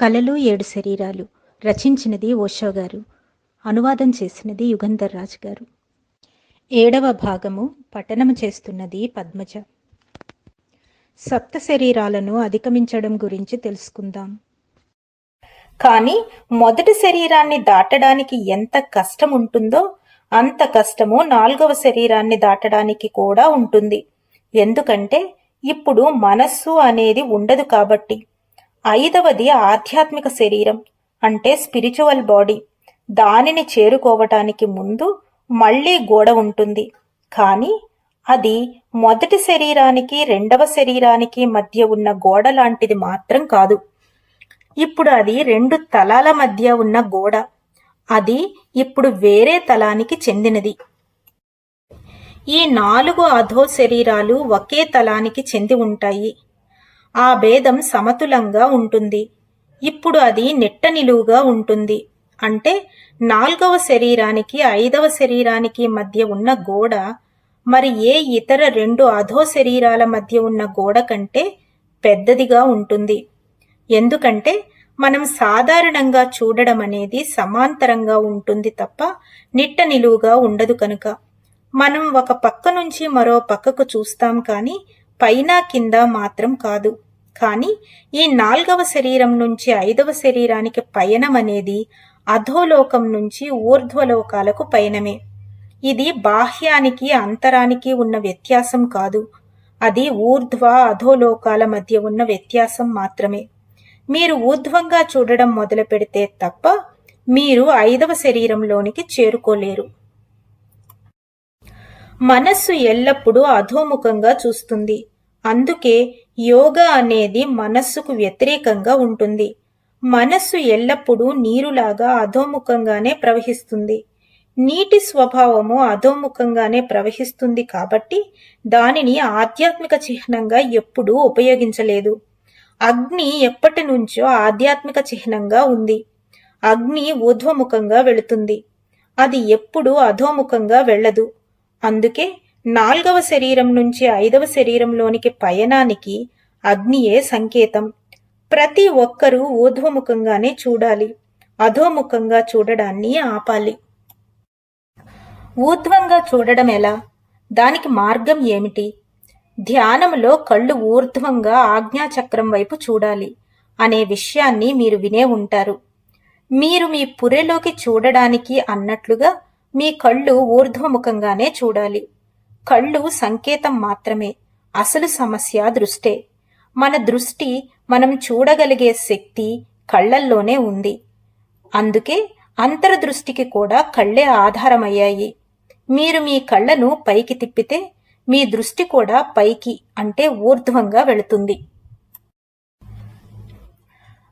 కలలు ఏడు శరీరాలు. రచించినది ఓషో గారు. అనువాదం చేసినది యుగంధర్ రాజు గారు. ఏడవ భాగము పఠనము చేస్తున్నది పద్మజ. సప్త శరీరాలను అధిగమించడం గురించి తెలుసుకుందాం. కానీ మొదటి శరీరాన్ని దాటడానికి ఎంత కష్టం ఉంటుందో అంత కష్టము నాలుగవ శరీరాన్ని దాటడానికి కూడా ఉంటుంది. ఎందుకంటే ఇప్పుడు మనస్సు అనేది ఉండదు కాబట్టి. ఐదవది ఆధ్యాత్మిక శరీరం అంటే స్పిరిచువల్ బాడీ దానిని చేరుకోవటానికి ముందు మళ్ళీ గోడ ఉంటుంది. కానీ అది మొదటి శరీరానికి రెండవ శరీరానికి మధ్య ఉన్న గోడ లాంటిది మాత్రం కాదు. ఇప్పుడు అది రెండు తలాల మధ్య ఉన్న గోడ. అది ఇప్పుడు వేరే తలానికి చెందినది. ఈ నాలుగు అధో శరీరాలు ఒకే తలానికి చెంది ఉంటాయి. ఆ భేదం సమతులంగా ఉంటుంది. ఇప్పుడు అది నెట్ట నిలువుగా ఉంటుంది. అంటే నాలుగవ శరీరానికి ఐదవ శరీరానికి మధ్య ఉన్న గోడ మరి ఏ ఇతర రెండు అధో శరీరాల మధ్య ఉన్న గోడ కంటే పెద్దదిగా ఉంటుంది. ఎందుకంటే మనం సాధారణంగా చూడడం అనేది సమాంతరంగా ఉంటుంది తప్ప నిట్ట నిలువుగా ఉండదు కనుక. మనం ఒక పక్క నుంచి మరో పక్కకు చూస్తాం కానీ పైన కింద మాత్రం కాదు. కానీ ఈ నాల్గవ శరీరం నుంచి ఐదవ శరీరానికి పయనం అనేది అధోలోకం నుంచి ఊర్ధ్వలోకాలకు పయనమే. ఇది బాహ్యానికి అంతరానికి ఉన్న వ్యత్యాసం కాదు. అది ఊర్ధ్వ అధోలోకాల మధ్య ఉన్న వ్యత్యాసం మాత్రమే. మీరు ఊర్ధ్వంగా చూడడం మొదలు పెడితే తప్ప మీరు ఐదవ శరీరంలోనికి చేరుకోలేరు. మనస్సు ఎల్లప్పుడూ అధోముఖంగా చూస్తుంది. అందుకే యోగా అనేది మనస్సుకు వ్యతిరేకంగా ఉంటుంది. మనస్సు ఎల్లప్పుడూ నీరులాగా అధోముఖంగానే ప్రవహిస్తుంది. నీటి స్వభావము అధోముఖంగానే ప్రవహిస్తుంది కాబట్టి దానిని ఆధ్యాత్మిక చిహ్నంగా ఎప్పుడూ ఉపయోగించలేదు. అగ్ని ఎప్పటి నుంచో ఆధ్యాత్మిక చిహ్నంగా ఉంది. అగ్ని ఊర్ధ్వముఖంగా వెళుతుంది. అది ఎప్పుడూ అధోముఖంగా వెళ్ళదు. అందుకే నాల్గవ శరీరం నుంచి ఐదవ శరీరంలోనికి పయనానికి అగ్నియే సంకేతం. ప్రతి ఒక్కరూ ఊర్ధ్వముఖంగానే చూడాలి. అధోముఖంగా చూడడాన్ని ఆపాలి. ఊర్ధ్వంగా చూడడం ఎలా? దానికి మార్గం ఏమిటి? ధ్యానంలో కళ్ళు ఊర్ధ్వంగా ఆజ్ఞాచక్రం వైపు చూడాలి అనే విషయాన్ని మీరు వినే ఉంటారు. మీరు మీ పురెలోకి చూడడానికి అన్నట్లుగా మీ కళ్ళు ఊర్ధ్వముఖంగానే చూడాలి. కళ్ళు సంకేతం మాత్రమే అసలు సమస్య దృష్టే. మన దృష్టి మనం చూడగలిగే శక్తి కళ్ళల్లోనే ఉంది. అందుకే అంతర్దృష్టికి కూడా కళ్ళే ఆధారమయ్యాయి. మీరు మీ కళ్ళను పైకి తిప్పితే మీ దృష్టి కూడా పైకి అంటే ఊర్ధ్వంగా వెళుతుంది.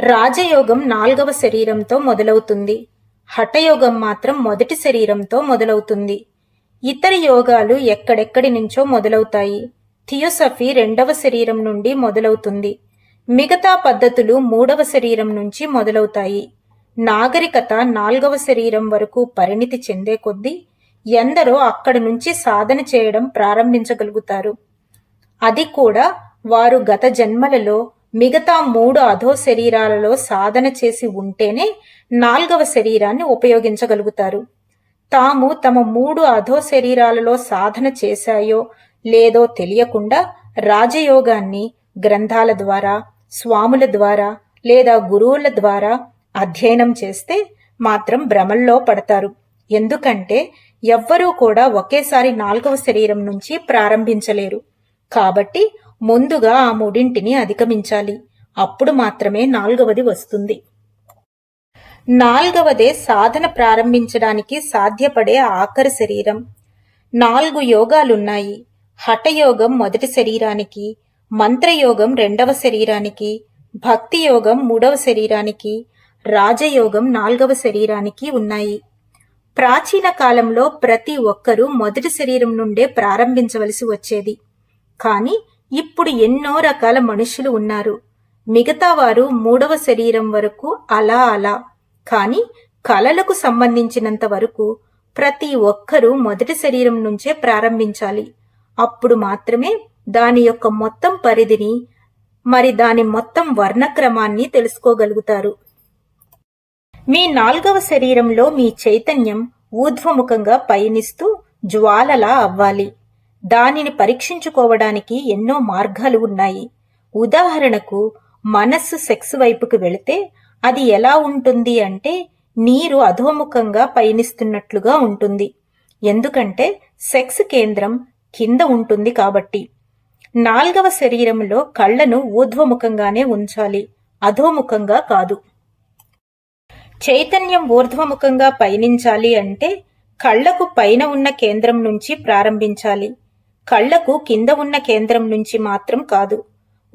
రాజయోగం నాల్గవ శరీరంతో మొదలవుతుంది. హఠయోగం మాత్రం మొదటి శరీరంతో మొదలవుతుంది. ఇతర యోగాలు ఎక్కడెక్కడి నుంచో మొదలవుతాయి. థియోసఫీ రెండవ శరీరం నుండి మొదలవుతుంది. మిగతా పద్ధతులు మూడవ శరీరం నుంచి మొదలవుతాయి. నాగరికత నాల్గవ శరీరం వరకు పరిణితి చెందే కొద్దీ ఎందరో అక్కడి నుంచి సాధన చేయడం ప్రారంభించగలుగుతారు. అది కూడా వారు గత జన్మలలో మిగతా మూడు అధో శరీరాలలో సాధన చేసి ఉంటేనే నాల్గవ శరీరాన్ని ఉపయోగించగలుగుతారు. తాము తమ మూడు అధో శరీరాలలో సాధన చేశాయో లేదో తెలియకుండా రాజయోగాన్ని గ్రంథాల ద్వారా స్వాముల ద్వారా లేదా గురువుల ద్వారా అధ్యయనం చేస్తే మాత్రం భ్రమల్లో పడతారు. ఎందుకంటే ఎవ్వరూ కూడా ఒకేసారి నాలుగవ శరీరం నుంచి ప్రారంభించలేరు. కాబట్టి ముందుగా ఆ మూడింటిని అధిగమించాలి. అప్పుడు మాత్రమే నాలుగవది వస్తుంది. నాల్గవదే సాధన ప్రారంభించడానికి సాధ్యపడే ఆఖరి శరీరం. నాలుగు యోగాలున్నాయి. హఠయోగం మొదటి శరీరానికి మంత్రయోగం రెండవ శరీరానికి భక్తి యోగం మూడవ శరీరానికి రాజయోగం నాల్గవ శరీరానికి ఉన్నాయి. ప్రాచీన కాలంలో ప్రతి ఒక్కరూ మొదటి శరీరం నుండే ప్రారంభించవలసి వచ్చేది. కానీ ఇప్పుడు ఎన్నో రకాల మనుషులు ఉన్నారు. మిగతా వారు మూడవ శరీరం వరకు అలా అలా. కానీ కళలకు సంబంధించినంత వరకు ప్రతి ఒక్కరూ మొదటి శరీరం నుంచే ప్రారంభించాలి. అప్పుడు మాత్రమే దాని యొక్క మొత్తం పరిధిని మరి దాని మొత్తం వర్ణక్రమాన్ని తెలుసుకోగలుగుతారు. మీ నాల్గవ శరీరంలో మీ చైతన్యం ఊర్ధ్వముఖంగా పయనిస్తూ జ్వాలలా అవ్వాలి. దానిని పరీక్షించుకోవడానికి ఎన్నో మార్గాలు ఉన్నాయి. ఉదాహరణకు మనస్సు సెక్స్ వైపుకు వెళితే అది ఎలా ఉంటుంది అంటే నీరు అధోముఖంగా పయనిస్తున్నట్లుగా ఉంటుంది. ఎందుకంటే సెక్స్ కేంద్రం కింద ఉంటుంది కాబట్టి. నాల్గవ శరీరంలో కళ్ళను ఊర్ధ్వముఖంగానే ఉంచాలి. అధోముఖంగా కాదు. చైతన్యం ఊర్ధ్వముఖంగా పయనించాలి అంటే కళ్ళకు పైన ఉన్న కేంద్రం నుంచి ప్రారంభించాలి. కళ్ళకు కింద ఉన్న కేంద్రం నుంచి మాత్రం కాదు.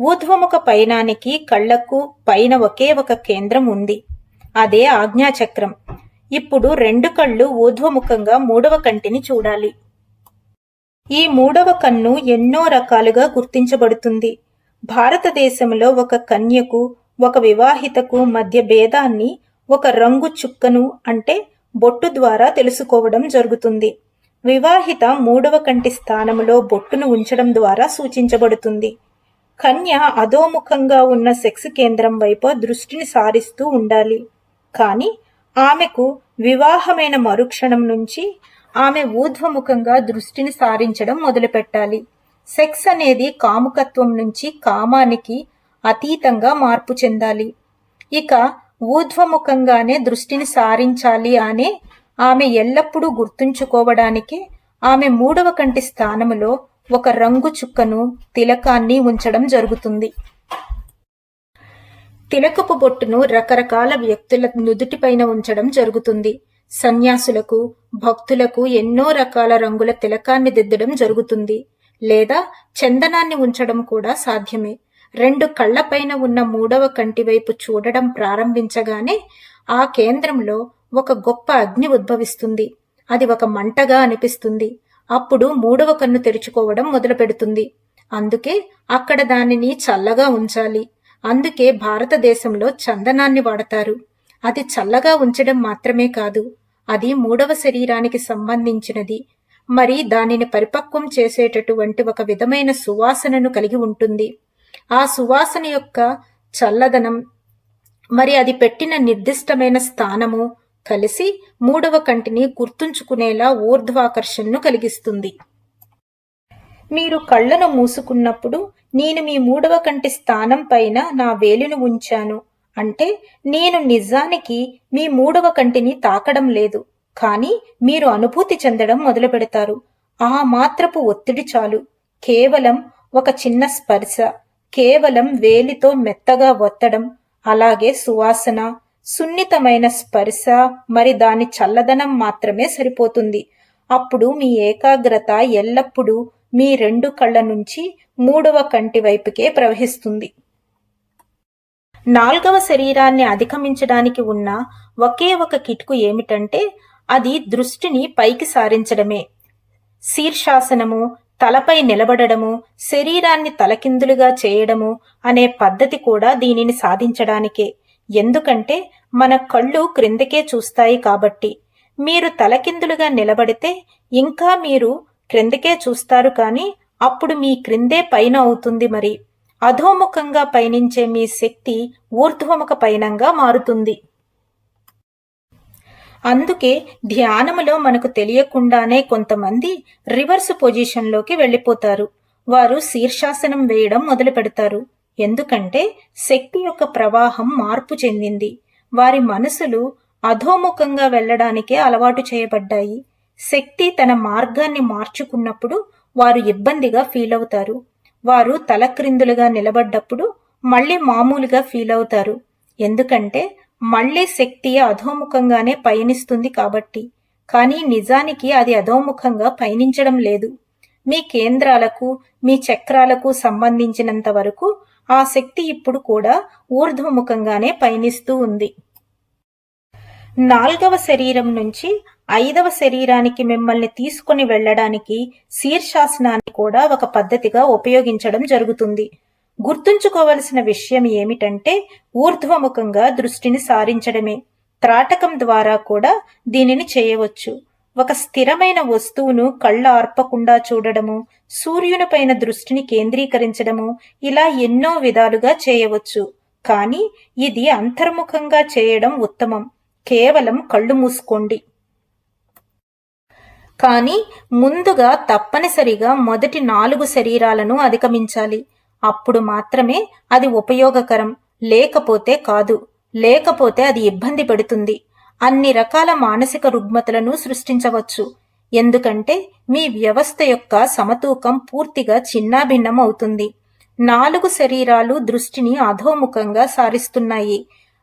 ఊర్ధ్వముఖ పయనానికి కళ్ళకు పైన ఒకే ఒక కేంద్రం ఉంది. అదే ఆజ్ఞాచక్రం. ఇప్పుడు రెండు కళ్ళు ఊర్ధ్వముఖంగా మూడవ కంటిని చూడాలి. ఈ మూడవ కన్ను ఎన్నో రకాలుగా గుర్తించబడుతుంది. భారతదేశంలో ఒక కన్యకు ఒక వివాహితకు మధ్య భేదాన్ని ఒక రంగు చుక్కను అంటే బొట్టు ద్వారా తెలుసుకోవడం జరుగుతుంది. వివాహిత మూడవ కంటి స్థానంలో బొట్టును ఉంచడం ద్వారా సూచించబడుతుంది. కన్య అధోముఖంగా ఉన్న సెక్స్ కేంద్రం వైపు దృష్టిని సారిస్తూ ఉండాలి. కానీ ఆమెకు వివాహమైన మరుక్షణం నుంచి ఆమె ఊర్ధ్వముఖంగా దృష్టిని సారించడం మొదలుపెట్టాలి. సెక్స్ అనేది కాముకత్వం నుంచి కామానికి అతీతంగా మార్పు చెందాలి. ఇక ఊర్ధ్వముఖంగానే దృష్టిని సారించాలి అనే ఆమె ఎల్లప్పుడూ గుర్తుంచుకోవడానికి ఆమె మూడవ కంటి స్థానములో ఒక రంగు చుక్కను తిలకాన్ని ఉంచడం జరుగుతుంది. తిలకపు బొట్టును రకరకాల వ్యక్తుల నుదుటిపైన ఉంచడం జరుగుతుంది. సన్యాసులకు భక్తులకు ఎన్నో రకాల రంగుల తిలకాన్ని దిద్దడం జరుగుతుంది. లేదా చందనాన్ని ఉంచడం కూడా సాధ్యమే. రెండు కళ్ళపైన ఉన్న మూడవ కంటి వైపు చూడడం ప్రారంభించగానే ఆ కేంద్రంలో ఒక గొప్ప అగ్ని ఉద్భవిస్తుంది. అది ఒక మంటగా అనిపిస్తుంది. అప్పుడు మూడవ కన్ను తెరుచుకోవడం మొదలు పెడుతుంది అందుకే అక్కడ దానిని చల్లగా ఉంచాలి. అందుకే భారతదేశంలో చందనాన్ని వాడతారు. అది చల్లగా ఉంచడం మాత్రమే కాదు అది మూడవ శరీరానికి సంబంధించినది. మరి దానిని పరిపక్వం చేసేటటువంటి ఒక విధమైన సువాసనను కలిగి ఉంటుంది. ఆ సువాసన యొక్క చల్లదనం మరి అది పెట్టిన నిర్దిష్టమైన స్థానము కలిసి మూడవ కంటిని గుర్తుంచుకునేలా ఊర్ధ్వాకర్షణను కలిగిస్తుంది. మీరు కళ్ళను మూసుకున్నప్పుడు నేను మీ మూడవ కంటి స్థానం పైన నా వేలును ఉంచాను. అంటే నేను నిజానికి మీ మూడవ కంటిని తాకడం లేదు. కానీ మీరు అనుభూతి చెందడం మొదలు పెడతారు ఆ మాత్రపు ఒత్తిడి చాలు. కేవలం ఒక చిన్న స్పర్శ. కేవలం వేలితో మెత్తగా ఒత్తడం. అలాగే సువాసన సున్నితమైన స్పర్శ మరి దాని చల్లదనం మాత్రమే సరిపోతుంది. అప్పుడు మీ ఏకాగ్రత ఎల్లప్పుడూ మీ రెండు కళ్ళ నుంచి మూడవ కంటి వైపుకే ప్రవహిస్తుంది. నాల్గవ శరీరాన్ని అధిగమించడానికి ఉన్న ఒకే ఒక కిటుకు ఏమిటంటే అది దృష్టిని పైకి సారించడమే. శీర్షాసనము తలపై నిలబడడము శరీరాన్ని తలకిందులుగా చేయడము అనే పద్ధతి కూడా దీనిని సాధించడానికే. ఎందుకంటే మన కళ్ళు క్రిందకే చూస్తాయి కాబట్టి. మీరు తలకిందులుగా నిలబడితే ఇంకా మీరు క్రిందకే చూస్తారు కానీ అప్పుడు మీ క్రిందే పైన అవుతుంది మరి. అధోముఖంగా పయనించే మీ శక్తి ఊర్ధ్వముఖ పయనంగా మారుతుంది. అందుకే ధ్యానములో మనకు తెలియకుండానే కొంతమంది రివర్స్ పొజిషన్లోకి వెళ్ళిపోతారు. వారు శీర్షాసనం వేయడం మొదలు పెడతారు ఎందుకంటే శక్తి యొక్క ప్రవాహం మార్పు చెందింది. వారి మనసులు అధోముఖంగా వెళ్ళడానికే అలవాటు చేయబడ్డాయి. శక్తి తన మార్గాన్ని మార్చుకున్నప్పుడు వారు ఇబ్బందిగా ఫీల్ అవుతారు వారు తలక్రిందులుగా నిలబడ్డప్పుడు మళ్ళీ మామూలుగా ఫీల్ అవుతారు ఎందుకంటే మళ్ళీ శక్తి అధోముఖంగానే పయనిస్తుంది కాబట్టి. కానీ నిజానికి అది అధోముఖంగా పయనించడం లేదు. మీ కేంద్రాలకు మీ చక్రాలకు సంబంధించినంత వరకు ఆ శక్తి ఇప్పుడు కూడా ఊర్ధ్వముఖంగానే పయనిస్తూ ఉంది. నాల్గవ శరీరం నుంచి ఐదవ శరీరానికి మిమ్మల్ని తీసుకుని వెళ్ళడానికి శీర్షాసనాన్ని కూడా ఒక పద్ధతిగా ఉపయోగించడం జరుగుతుంది. గుర్తుంచుకోవలసిన విషయం ఏమిటంటే ఊర్ధ్వముఖంగా దృష్టిని సారించడమే. త్రాటకం ద్వారా కూడా దీనిని చేయవచ్చు. ఒక స్థిరమైన వస్తువును కళ్ళ ఆర్పకుండా చూడడము సూర్యునిపైన దృష్టిని కేంద్రీకరించడము ఇలా ఎన్నో విధాలుగా చేయవచ్చు. కానీ ఇది అంతర్ముఖంగా చేయడం ఉత్తమం. కేవలం కళ్ళు మూసుకోండి. కానీ ముందుగా తప్పనిసరిగా మొదటి నాలుగు శరీరాలను అధిగమించాలి. అప్పుడు మాత్రమే అది ఉపయోగకరం. లేకపోతే కాదు. లేకపోతే అది ఇబ్బంది పెడుతుంది. అన్ని రకాల మానసిక రుగ్మతలను సృష్టించవచ్చు. ఎందుకంటే మీ వ్యవస్థ యొక్క సమతూకం పూర్తిగా చిన్నాభిన్నం అవుతుంది నాలుగు శరీరాలు దృష్టిని అధోముఖంగా సారిస్తున్నాయి.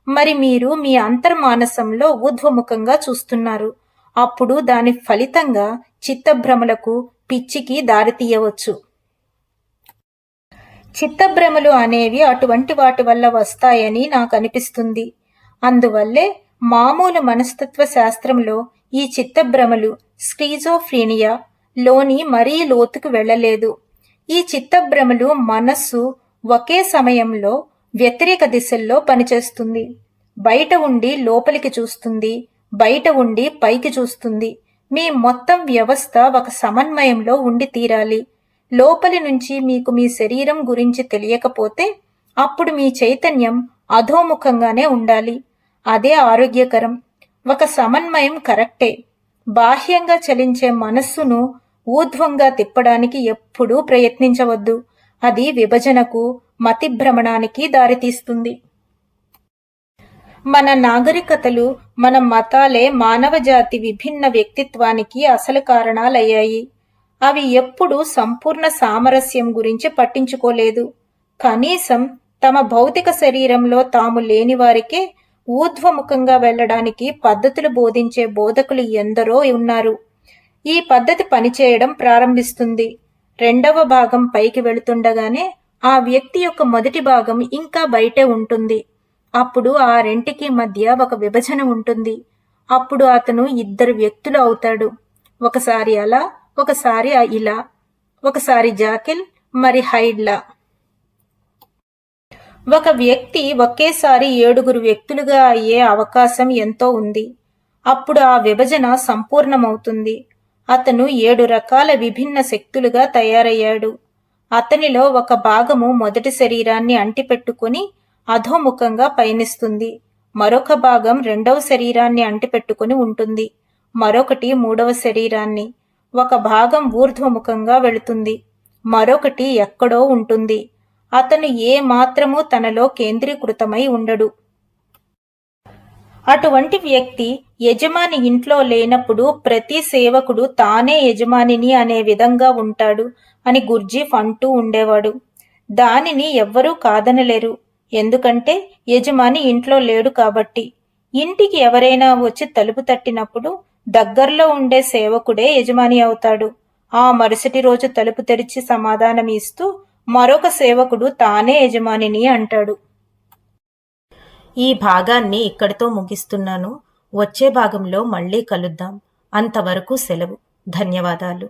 మరి మీరు మీ అంతర్మానసంలో ఊర్ధ్వముఖంగా చూస్తున్నారు. అప్పుడు దాని ఫలితంగా చిత్తభ్రమలకు పిచ్చికి దారితీయవచ్చు. చిత్తభ్రమలు అనేవి అటువంటి వాటి వల్ల వస్తాయని నాకు అనిపిస్తుంది. అందువల్లే మామూలు మనస్తత్వ శాస్త్రంలో ఈ చిత్తభ్రమలు స్క్రీజోఫ్రీనియా లోని మరీ లోతుకు వెళ్ళలేదు. ఈ చిత్తభ్రమలు మనస్సు ఒకే సమయంలో వ్యతిరేక దిశల్లో పనిచేస్తుంది. బయట ఉండి లోపలికి చూస్తుంది బయట ఉండి పైకి చూస్తుంది. మీ మొత్తం వ్యవస్థ ఒక సమన్వయంలో ఉండి తీరాలి. లోపలి నుంచి మీకు మీ శరీరం గురించి తెలియకపోతే అప్పుడు మీ చైతన్యం అధోముఖంగానే ఉండాలి. అదే ఆరోగ్యకరం. ఒక సమన్వయం కరెక్టే. బాహ్యంగా చలించే మనస్సును ఊర్ధ్వంగా తిప్పడానికి ఎప్పుడూ ప్రయత్నించవద్దు. అది విభజనకు మతిభ్రమణానికి దారితీస్తుంది. మన నాగరికతలు మన మతాలే మానవ జాతి విభిన్న వ్యక్తిత్వానికి అసలు కారణాలయ్యాయి. అవి ఎప్పుడూ సంపూర్ణ సామరస్యం గురించి పట్టించుకోలేదు. కనీసం తమ భౌతిక శరీరంలో తాము లేని వారికే ఊర్ధ్వముఖంగా వెళ్ళడానికి పద్ధతులు బోధించే బోధకులు ఎందరో ఉన్నారు. ఈ పద్ధతి పనిచేయడం ప్రారంభిస్తుంది. రెండవ భాగం పైకి వెళుతుండగానే ఆ వ్యక్తి యొక్క మొదటి భాగం ఇంకా బయటే ఉంటుంది. అప్పుడు ఆ రెంటికి మధ్య ఒక విభజన ఉంటుంది. అప్పుడు అతను ఇద్దరు వ్యక్తులు అవుతాడు. ఒకసారి అలా ఒకసారి ఇలా ఒకసారి జాకిల్ మరి హైడ్లా. ఒక వ్యక్తి ఒకేసారి ఏడుగురు వ్యక్తులుగా అయ్యే అవకాశం ఎంతో ఉంది. అప్పుడు ఆ విభజన సంపూర్ణమవుతుంది. అతను ఏడు రకాల విభిన్న శక్తులుగా తయారయ్యాడు. అతనిలో ఒక భాగము మొదటి శరీరాన్ని అంటిపెట్టుకుని అధోముఖంగా పయనిస్తుంది. మరొక భాగం రెండవ శరీరాన్ని అంటిపెట్టుకుని ఉంటుంది. మరొకటి మూడవ శరీరాన్ని. ఒక భాగం ఊర్ధ్వముఖంగా వెళుతుంది. మరొకటి ఎక్కడో ఉంటుంది. అతను ఏ మాత్రము తనలో కేంద్రీకృతమై ఉండడు. అటువంటి వ్యక్తి యజమాని ఇంట్లో లేనప్పుడు ప్రతి సేవకుడు తానే యజమానిని అనే విధంగా ఉంటాడు అని గుర్జీఫ్ అంటూ ఉండేవాడు. దానిని ఎవ్వరూ కాదనలేరు. ఎందుకంటే యజమాని ఇంట్లో లేడు కాబట్టి. ఇంటికి ఎవరైనా వచ్చి తలుపు తట్టినప్పుడు దగ్గరలో ఉండే సేవకుడే యజమాని అవుతాడు. ఆ మరుసటి రోజు తలుపు తెరిచి సమాధానం ఇస్తూ మరొక సేవకుడు తానే యజమానిని అంటాడు. ఈ భాగాన్ని ఇక్కడితో ముగిస్తున్నాను. వచ్చే భాగంలో మళ్ళీ కలుద్దాం. అంతవరకు సెలవు. ధన్యవాదాలు.